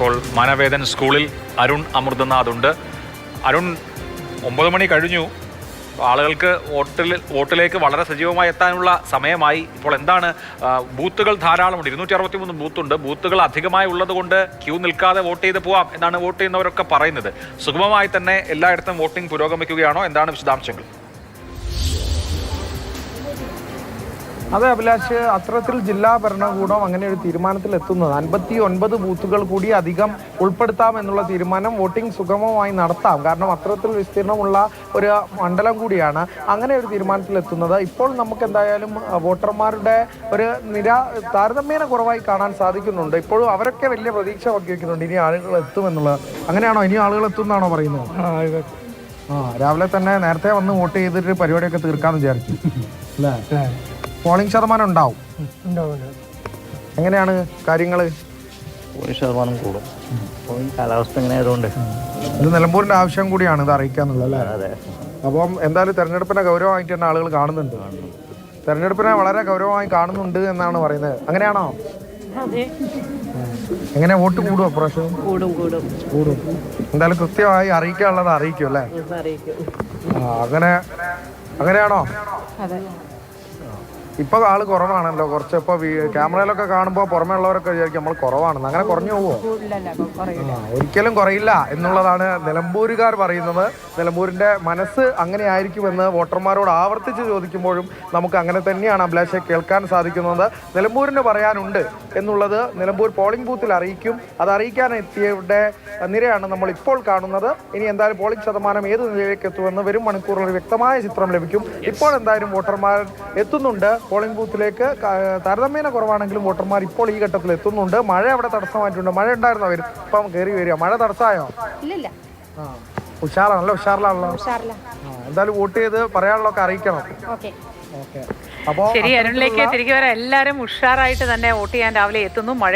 ഇപ്പോൾ മനവേദൻ സ്കൂളിൽ അരുൺ അമൃതനാഥ് ഉണ്ട് അരുൺ ഒമ്പത് മണി കഴിഞ്ഞു. ആളുകൾക്ക് വോട്ടിൽ വോട്ടിലേക്ക് വളരെ സജീവമായി എത്താനുള്ള സമയമായി. ഇപ്പോൾ എന്താണ് ബൂത്തുകൾ ധാരാളമുണ്ട്. ഇരുന്നൂറ്റി അറുപത്തി മൂന്ന് ബൂത്തുണ്ട്. ബൂത്തുകൾ അധികമായി ഉള്ളത് കൊണ്ട് ക്യൂ നിൽക്കാതെ വോട്ട് ചെയ്ത് പോവാം എന്നാണ് വോട്ട് ചെയ്യുന്നവരൊക്കെ പറയുന്നത്. സുഗമമായി തന്നെ എല്ലായിടത്തും വോട്ടിംഗ് പുരോഗമിക്കുകയാണോ? എന്താണ് വിശദാംശങ്ങൾ? അതെ അഭിലാഷ് അത്തരത്തിൽ ജില്ലാ ഭരണകൂടം അങ്ങനെ ഒരു തീരുമാനത്തിൽ എത്തുന്നത് അൻപത്തി ഒൻപത് ബൂത്തുകൾ കൂടി അധികം ഉൾപ്പെടുത്താം എന്നുള്ള തീരുമാനം വോട്ടിംഗ് സുഗമമായി നടത്താം. കാരണം അത്തരത്തിൽ വിസ്തീർണമുള്ള ഒരു മണ്ഡലം കൂടിയാണ് അങ്ങനെ ഒരു തീരുമാനത്തിൽ എത്തുന്നത് ഇപ്പോൾ നമുക്ക് എന്തായാലും വോട്ടർമാരുടെ ഒരു നിര താരതമ്യേന കുറവായി കാണാൻ സാധിക്കുന്നുണ്ട്. ഇപ്പോഴും അവരൊക്കെ വലിയ പ്രതീക്ഷ വയ്ക്കുന്നുണ്ട് ഇനി ആളുകൾ എത്തുമെന്നുള്ളത് അങ്ങനെയാണോ? ഇനി ആളുകൾ എത്തുമെന്നാണോ പറയുന്നത്? ആ രാവിലെ തന്നെ നേരത്തെ വന്ന് വോട്ട് ചെയ്തിട്ട് പരിപാടിയൊക്കെ തീർക്കാമെന്ന് വിചാരിച്ചു. അല്ലേ? പോളിംഗ് ശതമാനം ഉണ്ടാവും. എങ്ങനെയാണ് കാര്യങ്ങൾ ശതമാനം കൂടും. കാലാവസ്ഥ ഇങ്ങനെ ആയതുകൊണ്ട്. ഇത് നിലമ്പൂരിന്റെ ആവശ്യം കൂടിയാണ് ഇത് അറിയിക്കാന്നുള്ളത് അല്ലേ? അതെ അപ്പം എന്തായാലും തെരഞ്ഞെടുപ്പിനെ ഗൗരവമായിട്ട് തന്നെ ആളുകൾ കാണുന്നുണ്ട്. തെരഞ്ഞെടുപ്പിനെ വളരെ ഗൗരവമായി കാണുന്നുണ്ട് എന്നാണ് പറയുന്നത്. അങ്ങനെയാണോ? അതെ. എങ്ങനെ വോട്ട് കൂടും അപ്രാവശ്യം കൂടും കൂടും. കൂടും. എന്തായാലും കൃത്യമായി അറിയിക്കാനുള്ളത് അറിയിക്കും അല്ലേ? അങ്ങനെ അങ്ങനെയാണോ? അതെ. ഇപ്പൊ ആൾ കുറവാണല്ലോ. കുറച്ച് ഇപ്പൊ ക്യാമറയിലൊക്കെ കാണുമ്പോൾ പുറമേ ഉള്ളവരൊക്കെ വിചാരിക്കും നമ്മൾ കുറവാണെന്ന്. അങ്ങനെ കുറഞ്ഞു പോവോ? ഒരിക്കലും കുറയില്ല എന്നുള്ളതാണ് നിലമ്പൂരുകാർ പറയുന്നത്. നിലമ്പൂരിന്റെ മനസ്സ് അങ്ങനെ ആയിരിക്കുമെന്ന് വോട്ടർമാരോട് ആവർത്തിച്ച് ചോദിക്കുമ്പോഴും നമുക്ക് അങ്ങനെ തന്നെയാണ് അഭിലാഷെ കേൾക്കാൻ സാധിക്കുന്നത്. നിലമ്പൂരിന് പറയാനുണ്ട് എന്നുള്ളത് നിലമ്പൂർ പോളിംഗ് ബൂത്തിൽ അറിയിക്കും. അത് അറിയിക്കാൻ എത്തിയവരുടെ നിരയാണ് നമ്മൾ ഇപ്പോൾ കാണുന്നത്. ഇനി എന്തായാലും പോളിംഗ് ശതമാനം ഏത് നിലയിലേക്ക് എത്തുമെന്ന് വരും മണിക്കൂറിൽ വ്യക്തമായ ചിത്രം ലഭിക്കും. ഇപ്പോൾ എന്തായാലും വോട്ടർമാർ എത്തുന്നുണ്ട്. പോളിംഗ് ബൂത്തിലേക്ക് താരതമ്യേന കുറവാണെങ്കിലും വോട്ടർമാർ ഇപ്പോൾ ഈ ഘട്ടത്തിൽ എത്തുന്നുണ്ട്. മഴ അവിടെ തടസ്സമായിട്ടുണ്ട്. മഴ ഉണ്ടായിരുന്നോ? വരും. ഇപ്പം കയറി വരിക. മഴ തടസ്സമായോ? ഇല്ല ആ ഉഷാറാണല്ലോ ഉഷാറിലാണല്ലോ. എന്തായാലും വോട്ട് ചെയ്ത് പറയാനുള്ള അറിയിക്കണം. ഓക്കെ. ഓക്കെ. അപ്പോൾ ശരി അരുണിലേക്ക് തിരികെ വരാം. എല്ലാവരും ഉഷാറായിട്ട് തന്നെ വോട്ട് ചെയ്യാൻ രാവിലെ എത്തുന്നു. മഴ